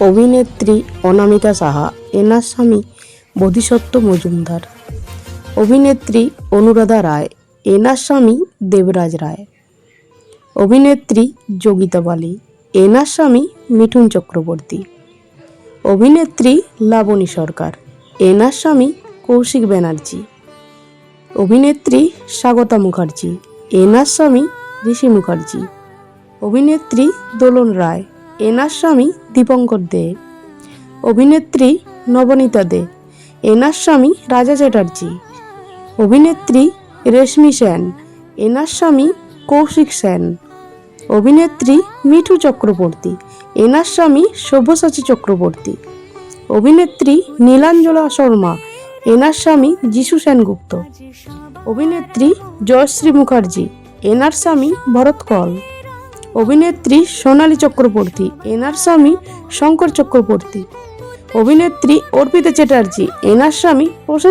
অভিনেত্রী অনামিকা সাহা, এনার স্বামী বোধিসত্ত্ব মজুমদার। অভিনেত্রী অনুরাধা রায়, এনার স্বামী দেবরাজ রায়। অভিনেত্রী যোগিতা বালি, এনার স্বামী মিঠুন চক্রবর্তী। অভিনেত্রী লাবণী সরকার, এনার স্বামী কৌশিক ব্যানার্জি। অভিনেত্রী স্বাগতা মুখার্জি, এনার স্বামী ঋষি মুখার্জি। অভিনেত্রী দোলন রায় এনার স্বামী দীপঙ্কর দে। অভিনেত্রী নবনীতা দে। এনার স্বামী রাজা চ্যাটার্জি। অভিনেত্রী রেশমি সেন। এনার স্বামী কৌশিক সেন। অভিনেত্রী মিঠু চক্রবর্তী। এনার স্বামী সব্যসাচী চক্রবর্তী। অভিনেত্রী নীলাঞ্জলা শর্মা। এনার স্বামী যিশু সেনগুপ্ত। অভিনেত্রী জয়শ্রী মুখার্জি। এনার স্বামী ভরত কল। অভিনেত্রী সোনালী চক্রবর্তী এনার স্বামী শঙ্কর চক্রবর্তী। অভিনেত্রী অর্পিতা চ্যাটার্জি এনার স্বামী প্রসেন